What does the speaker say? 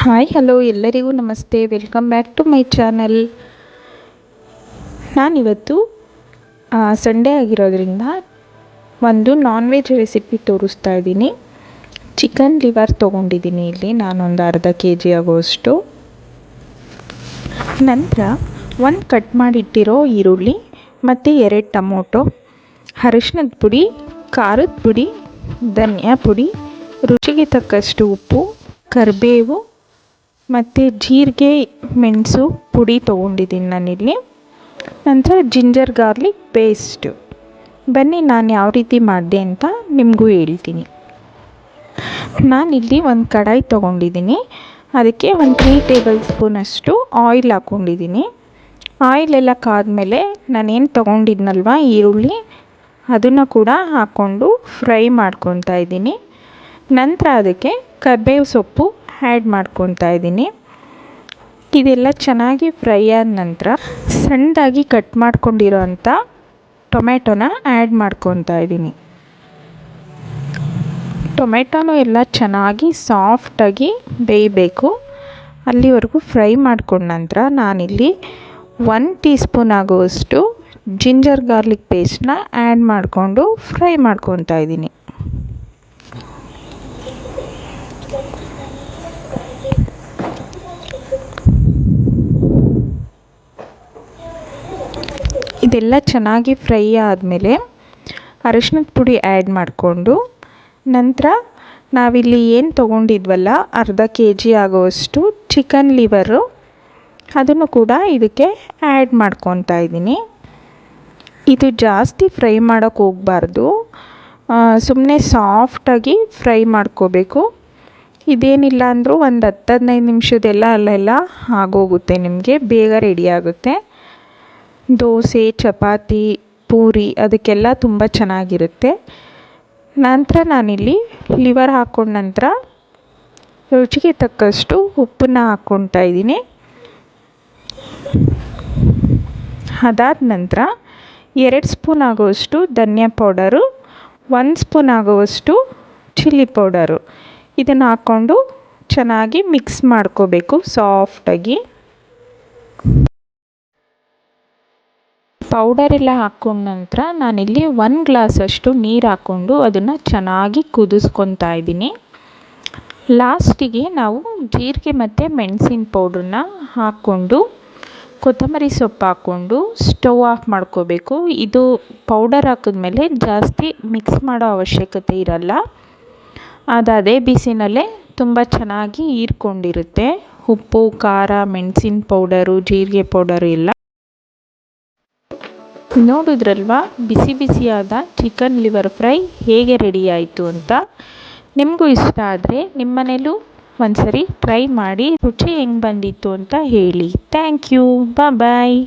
Hi hello ಎಲ್ಲರಿಗೂ ನಮಸ್ತೆ. Welcome back to my channel ನಾನಿವತ್ತು ಸಂಡೇ ಆಗಿರೋದ್ರಿಂದ ಒಂದು ನಾನ್ ವೆಜ್ ರೆಸಿಪಿ ತೋರಿಸ್ತಾ ಇದ್ದೀನಿ. ಚಿಕನ್ ಲಿವರ್ ತೊಗೊಂಡಿದ್ದೀನಿ ಇಲ್ಲಿ. ನಾನೊಂದು ಅರ್ಧ ಕೆ ಜಿ ಆಗೋಷ್ಟು. ನಂತರ ಒಂದು ಕಟ್ ಮಾಡಿಟ್ಟಿರೋ ಈರುಳ್ಳಿ, ಮತ್ತು ಎರಡು ಟೊಮೊಟೊ ಅರಿಶಿನದ ಪುಡಿ, ಖಾರದ ಪುಡಿ ಧನಿಯಾ ಪುಡಿ, ರುಚಿಗೆ ತಕ್ಕಷ್ಟು ಉಪ್ಪು, ಕರಿಬೇವು ಮತ್ತು ಜೀರಿಗೆ, ಮೆಣಸು ಪುಡಿ ತೊಗೊಂಡಿದ್ದೀನಿ ನಾನಿಲ್ಲಿ. ನಂತರ ಜಿಂಜರ್ ಗಾರ್ಲಿಕ್ ಪೇಸ್ಟು. ಬನ್ನಿ ನಾನು ಯಾವ ರೀತಿ ಮಾಡಿದೆ ಅಂತ ನಿಮಗೂ ಹೇಳ್ತೀನಿ. ನಾನಿಲ್ಲಿ ಒಂದು ಕಡಾಯಿ ತೊಗೊಂಡಿದ್ದೀನಿ. ಅದಕ್ಕೆ ಒಂದು ತ್ರೀ ಟೇಬಲ್ ಸ್ಪೂನಷ್ಟು ಆಯಿಲ್ ಹಾಕ್ಕೊಂಡಿದ್ದೀನಿ ಆಯಿಲೆಲ್ಲ ಕಾದ ಮೇಲೆ ನಾನೇನು ತೊಗೊಂಡಿದ್ನಲ್ವ ಈರುಳ್ಳಿ ಅದನ್ನು ಕೂಡ ಹಾಕ್ಕೊಂಡು ಫ್ರೈ ಮಾಡ್ಕೊತಾ ಇದ್ದೀನಿ. ನಂತರ ಅದಕ್ಕೆ ಕರಿಬೇವು ಸೊಪ್ಪು ಆ್ಯಡ್ ಮಾಡ್ಕೊತಾ ಇದ್ದೀನಿ. ಇದೆಲ್ಲ ಚೆನ್ನಾಗಿ ಫ್ರೈ ಆದ ನಂತರ ಸಣ್ಣದಾಗಿ ಕಟ್ ಮಾಡ್ಕೊಂಡಿರೋ ಅಂಥ ಟೊಮೆಟೊನ ಆ್ಯಡ್ ಮಾಡ್ಕೊತಾ ಇದ್ದೀನಿ. ಟೊಮೆಟೊನೂ ಎಲ್ಲ ಚೆನ್ನಾಗಿ ಸಾಫ್ಟಾಗಿ ಬೇಯಬೇಕು. ಅಲ್ಲಿವರೆಗೂ ಫ್ರೈ ಮಾಡ್ಕೊಂಡ ನಂತರ ನಾನಿಲ್ಲಿ ಒನ್ ಟೀ ಸ್ಪೂನ್ ಆಗುವಷ್ಟು ಜಿಂಜರ್ ಗಾರ್ಲಿಕ್ ಪೇಸ್ಟನ್ನ ಆ್ಯಡ್ ಮಾಡಿಕೊಂಡು ಫ್ರೈ ಮಾಡ್ಕೊತಾ ಇದ್ದೀನಿ. ಇದೆಲ್ಲ ಚೆನ್ನಾಗಿ ಫ್ರೈ ಆದಮೇಲೆ ಅರಿಶಿನದ ಪುಡಿ ಆ್ಯಡ್ ಮಾಡಿಕೊಂಡು ನಂತರ ನಾವಿಲ್ಲಿ ಏನು ತೊಗೊಂಡಿದ್ವಲ್ಲ ಅರ್ಧ ಕೆ ಜಿ ಆಗೋವಷ್ಟು ಚಿಕನ್ ಲಿವರು ಅದನ್ನು ಕೂಡ ಇದಕ್ಕೆ ಆ್ಯಡ್ ಮಾಡ್ಕೊತಾ ಇದ್ದೀನಿ. ಇದು ಜಾಸ್ತಿ ಫ್ರೈ ಮಾಡೋಕ್ಕೆ ಹೋಗಬಾರ್ದು. ಸುಮ್ಮನೆ ಸಾಫ್ಟಾಗಿ ಫ್ರೈ ಮಾಡ್ಕೋಬೇಕು. ಇದೇನಿಲ್ಲ ಅಂದರೂ ಒಂದು ಹತ್ತು ಹದಿನೈದು ನಿಮಿಷದೆಲ್ಲ ಅಲ್ಲೆಲ್ಲ ಆಗೋಗುತ್ತೆ ನಿಮಗೆ, ಬೇಗ ರೆಡಿ ಆಗುತ್ತೆ. ದೋಸೆ, ಚಪಾತಿ, ಪೂರಿ ಅದಕ್ಕೆಲ್ಲ ತುಂಬ ಚೆನ್ನಾಗಿರುತ್ತೆ. ನಂತರ ನಾನಿಲ್ಲಿ ಲಿವರ್ ಹಾಕ್ಕೊಂಡ ನಂತರ ರುಚಿಗೆ ತಕ್ಕಷ್ಟು ಉಪ್ಪನ್ನ ಹಾಕ್ಕೊಳ್ತಾ ಇದ್ದೀನಿ. ಅದಾದ ನಂತರ ಎರಡು ಸ್ಪೂನ್ ಆಗುವಷ್ಟು ಧನಿಯಾ ಪೌಡರು, ಒಂದು ಸ್ಪೂನ್ ಆಗುವಷ್ಟು ಚಿಲ್ಲಿ ಪೌಡರು. ಇದನ್ನು ಹಾಕ್ಕೊಂಡು ಚೆನ್ನಾಗಿ ಮಿಕ್ಸ್ ಮಾಡ್ಕೋಬೇಕು ಸಾಫ್ಟಾಗಿ. ಪೌಡರೆಲ್ಲ ಹಾಕೊಂಡ ನಂತರ ನಾನಿಲ್ಲಿ ಒಂದು ಗ್ಲಾಸಷ್ಟು ನೀರು ಹಾಕ್ಕೊಂಡು ಅದನ್ನು ಚೆನ್ನಾಗಿ ಕುದಿಸ್ಕೊತಾ ಇದ್ದೀನಿ. ಲಾಸ್ಟಿಗೆ ನಾವು ಜೀರಿಗೆ ಮತ್ತು ಮೆಣಸಿನ ಪೌಡ್ರನ್ನ ಹಾಕ್ಕೊಂಡು ಕೊತ್ತಂಬರಿ ಸೊಪ್ಪು ಹಾಕ್ಕೊಂಡು ಸ್ಟವ್ ಆಫ್ ಮಾಡ್ಕೋಬೇಕು. ಇದು ಪೌಡರ್ ಹಾಕಿದ್ಮೇಲೆ ಜಾಸ್ತಿ ಮಿಕ್ಸ್ ಮಾಡೋ ಅವಶ್ಯಕತೆ ಇರಲ್ಲ. ಅದು ಅದೇ ಬಿಸಿನಲ್ಲೇ ತುಂಬ ಚೆನ್ನಾಗಿ ಹೀರ್ಕೊಂಡಿರುತ್ತೆ. ಉಪ್ಪು, ಖಾರ, ಮೆಣಸಿನ ಪೌಡರು, ಜೀರಿಗೆ ಪೌಡರು ಎಲ್ಲ ನೋಡಿದ್ರಲ್ವಾ, ಬಿಸಿ ಬಿಸಿಯಾದ ಚಿಕನ್ ಲಿವರ್ ಫ್ರೈ ಹೇಗೆ ರೆಡಿ ಆಯಿತು ಅಂತ? ನಿಮಗೂ ಇಷ್ಟ ಆದರೆ ನಿಮ್ಮ ಮನೇಲೂ ಒಂದು ಸರಿ ಟ್ರೈ ಮಾಡಿ ರುಚಿ ಹೆಂಗೆ ಬಂದಿತ್ತು ಅಂತ ಹೇಳಿ. Thank you bye